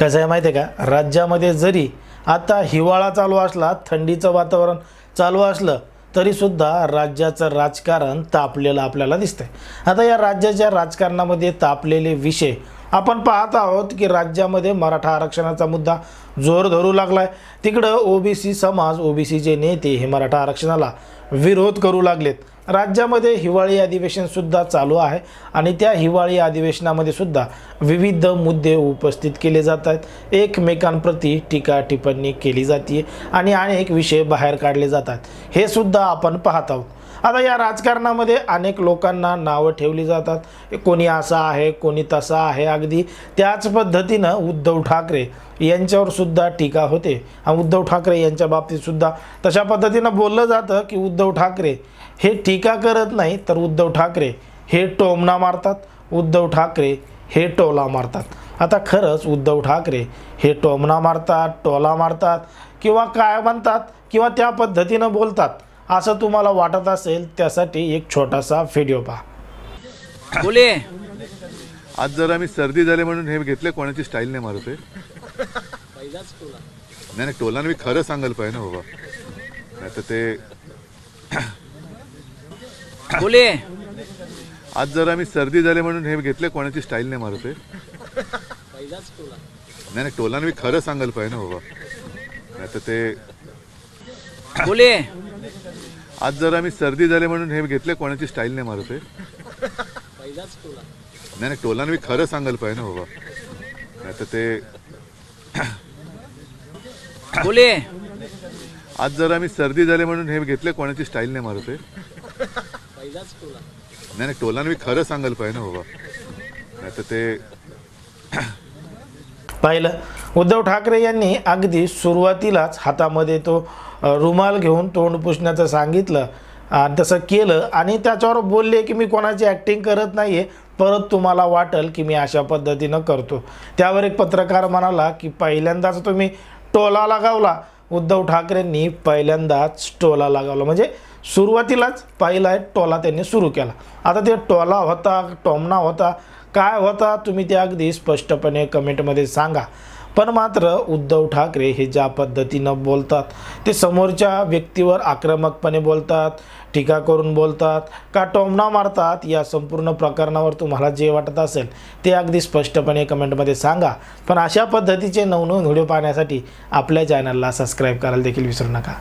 कसं आहे माहिती आहे का? राज्यामध्ये जरी आता हिवाळा चालू असला थंडीचं वातावरण चालू असलं तरीसुद्धा राज्याचं राजकारण तापलेलं आपल्याला दिसतंय. आता या राज्याच्या राजकारणामध्ये तापलेले विषय आपण पाहत आहोत की राज्यामध्ये मराठा आरक्षणाचा मुद्दा जोर धरू लागलाय. तिकडं ओबीसी समाज ओबीसीचे नेते हे मराठा आरक्षणाला विरोध करू लागलेत. राज्यामध्ये हिवाळी अधिवेशनसुद्धा चालू आहे आणि त्या हिवाळी अधिवेशनामध्ये सुद्धा विविध मुद्दे उपस्थित केले जात आहेत. एकमेकांप्रती टीका टिप्पणी केली जाते आणि अनेक विषय बाहेर काढले जातात. हे सुद्धा आपण पाहत आहोत. आता या राजकारणामध्ये अनेक लोकांना नावं ठेवली जातात. कोणी असा आहे कोणी तसा आहे. अगदी त्याच पद्धतीनं उद्धव ठाकरे यांच्यावर सुद्धा टीका होते. उद्धव ठाकरे यांच्या बाबतीत सुद्धा तशा पद्धतीनं बोललं जातं की उद्धव ठाकरे हे टीका करत नाही तर उद्धव ठाकरे हे टोमणा मारतात. उद्धव ठाकरे हे टोला मारतात. आता खरंच उद्धव ठाकरे हे टोमणा मारतात टोला मारतात किंवा काय म्हणतात किंवा त्या पद्धतीनं बोलतात. असं तुम्हाला वाटत असेल त्यासाठी एक छोटासा व्हिडिओ पहा. बोले. आज जरा मी सर्दी झाले म्हणून हे घेतले कोणाची स्टाईल नाही मारते नाही नाही टोलानं मी खरं सांगायला पाहिजे ना बाबा. नाही तर ते बोले. आज जरा मी सर्दी झाले म्हणून हे घेतले कोणाची स्टाईल नाही मारते नाही नाही टोलानं मी खरं सांगायला पाहिजे ना बाबा. नाही तर ते बोले. आज जरा मी सर्दी झाले म्हणून हे घेतले कोणाची स्टाईल नाही मारते नाही नाही टोलानं मी खरं सांगायला पाहिजे ना बाबा. नाही तर ते बोले. आज जरा मी सर्दी झाले म्हणून हे घेतले कोणाची स्टाईल नाही मारते नाही नाही टोलानं मी खरं सांगायला पाहिजे ना बाबा. नाही तर ते पाहिलं. उद्धव ठाकरे यांनी अगदी सुरुवातीलाच हातामध्ये तो रुमाल घेऊन तोंड पुसण्याचं सांगितलं. आणि तसं केलं आणि त्याच्यावर बोलले की मी कोणाची ॲक्टिंग करत नाही आहे परत तुम्हाला वाटेल की मी अशा पद्धतीनं करतो. त्यावर एक पत्रकार म्हणाला की पहिल्यांदाच तुम्ही टोला लगावला. उद्धव ठाकरेंनी पहिल्यांदाच टोला लगावला. म्हणजे सुरुवातीलाच पहिला टोला त्यांनी सुरू केला. आता ते टोला होता टोमणा होता काय होता तुम्ही ते अगदी स्पष्टपणे कमेंटमध्ये सांगा. पण मात्र उद्धव ठाकरे हे ज्या पद्धतीनं बोलतात ते समोरच्या व्यक्तीवर आक्रमकपणे बोलतात टीका करून बोलतात का टोमणा मारतात या संपूर्ण प्रकरणावर तुम्हाला जे वाटत असेल ते अगदी स्पष्टपणे कमेंटमध्ये सांगा. पण अशा पद्धतीचे नवनवीन व्हिडिओ पाहण्यासाठी आपल्या चॅनलला सबस्क्राईब करायला देखील विसरू नका.